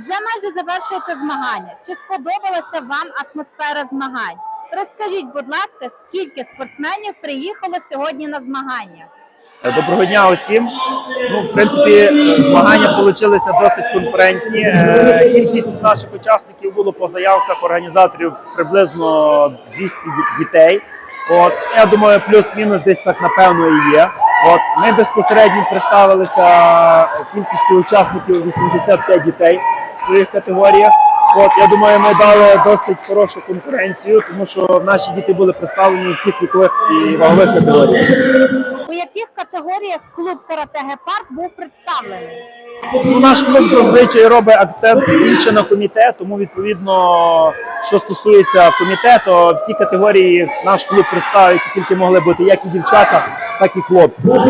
Вже майже завершується змагання. Чи сподобалася вам атмосфера змагань? Розкажіть, будь ласка, скільки спортсменів приїхало сьогодні на змагання? Доброго дня усім. Ну, в принципі, змагання вийшли досить конкурентні. Е, Кількість наших учасників було по заявках організаторів приблизно 200 дітей. От я думаю, плюс-мінус десь так напевно і є. От ми безпосередньо представилися кількістю учасників 85 дітей своїх категоріях. От я думаю, ми дали досить хорошу конкуренцію, тому що наші діти були представлені у всіх вікових і вагових категоріях. У яких категоріях клуб карате Гепард був представлений? Ну, наш клуб зазвичай робить акцент більше на комітет, тому відповідно, що стосується комітету, всі категорії наш клуб представить тільки могли бути як і дівчата, так і хлопці. От.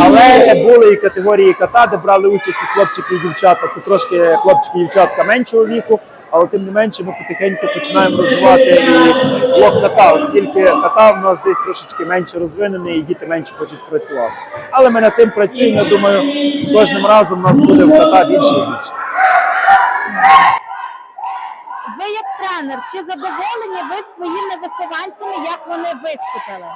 Але були і категорії ката, де брали участь і хлопчики і дівчата. Це трошки хлопчики і дівчатка меншого віку. Але тим не менше ми потихеньку починаємо розвивати і блок ката, оскільки ката в нас десь трошечки менше розвинений і діти менше хочуть працювати. Але ми над тим працюємо. Я думаю, з кожним разом у нас буде в ката більше і більше. Ви як тренер, чи задоволені ви своїми вихованцями, як вони виступили?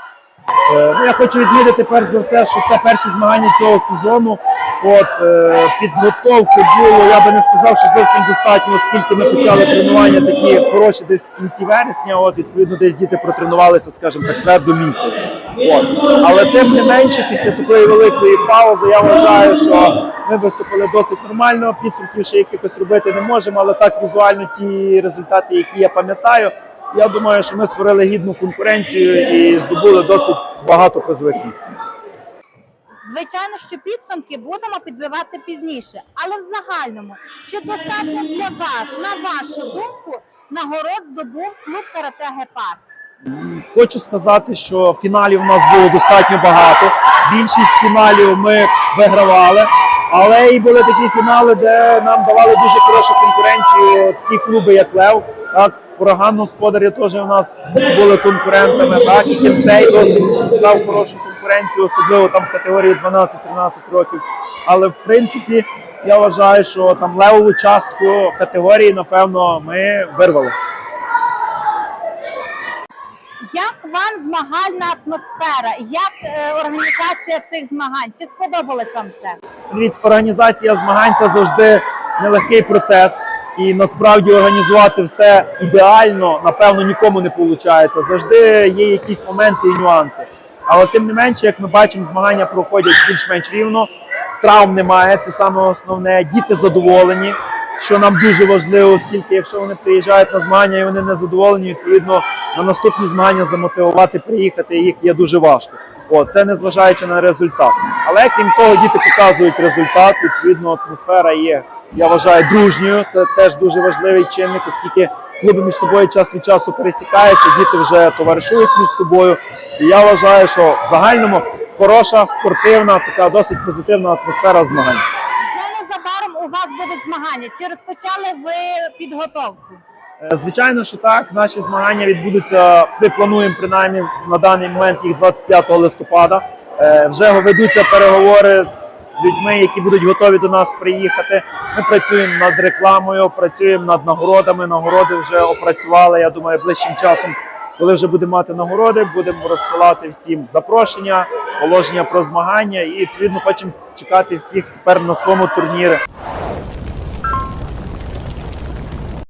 Е, Ну, я хочу відмітити перш за все, що це перші змагання цього сезону. От е, підготовки було, я би не сказав, що зовсім достатньо, оскільки ми почали тренування такі хороші десь в кінці вересня. От відповідно, десь діти протренувалися, скажімо так, твердо місяць. От. Але тим не менше, після такої великої паузи, я вважаю, що ми виступили досить нормально. Підсумків ще якихось робити не можемо, але так візуально ті результати, які я пам'ятаю. Я думаю, що ми створили гідну конкуренцію і здобули досить багато призових місць. Звичайно, що підсумки будемо підбивати пізніше, але в загальному, чи достатньо для вас, на вашу думку, нагород здобув клуб карате Гепард? Хочу сказати, що фіналів у нас було достатньо багато. Більшість фіналів ми вигравали, але і були такі фінали, де нам давали дуже хорошу конкуренцію. Такі клуби, як Лев, так, ураган господарі теж у нас були конкурентами. Так, і кінцей досить дав хорошу конкуренцію, особливо там в категорії 12-13 років. Але в принципі я вважаю, що там левову частку категорії, напевно, ми вирвали. Як вам змагальна атмосфера? Як е, організація цих змагань? Чи сподобалось вам все? Дивіться, організація змагань це завжди нелегкий процес. І насправді організувати все ідеально, напевно, нікому не виходить. Завжди є якісь моменти і нюанси. Але тим не менше, як ми бачимо, змагання проходять більш-менш рівно, травм немає, це саме основне. Діти задоволені, що нам дуже важливо, оскільки якщо вони приїжджають на змагання і вони не задоволені, відповідно на наступні змагання замотивувати приїхати їх є дуже важко. О, це зважаючи на результат. Але крім того, діти показують результат. Відповідно, атмосфера є, я вважаю, дружньою. Це теж дуже важливий чинник, оскільки клуби між собою час від часу пересікаються, діти вже товаришують між собою. І я вважаю, що в загальному хороша, спортивна, така досить позитивна атмосфера змагань. Вже незабаром у вас будуть змагання. Чи розпочали ви підготовку? Е, Звичайно, що так. Наші змагання відбудуться. Ми плануємо принаймні на даний момент їх 25 листопада. Е, Вже ведуться переговори з людьми, які будуть готові до нас приїхати. Ми працюємо над рекламою, працюємо над нагородами. Нагороди вже опрацювали. Я думаю, ближчим часом, коли вже будемо мати нагороди, будемо розсилати всім запрошення, положення про змагання і відповідно хочемо чекати всіх тепер на своєму турнірі.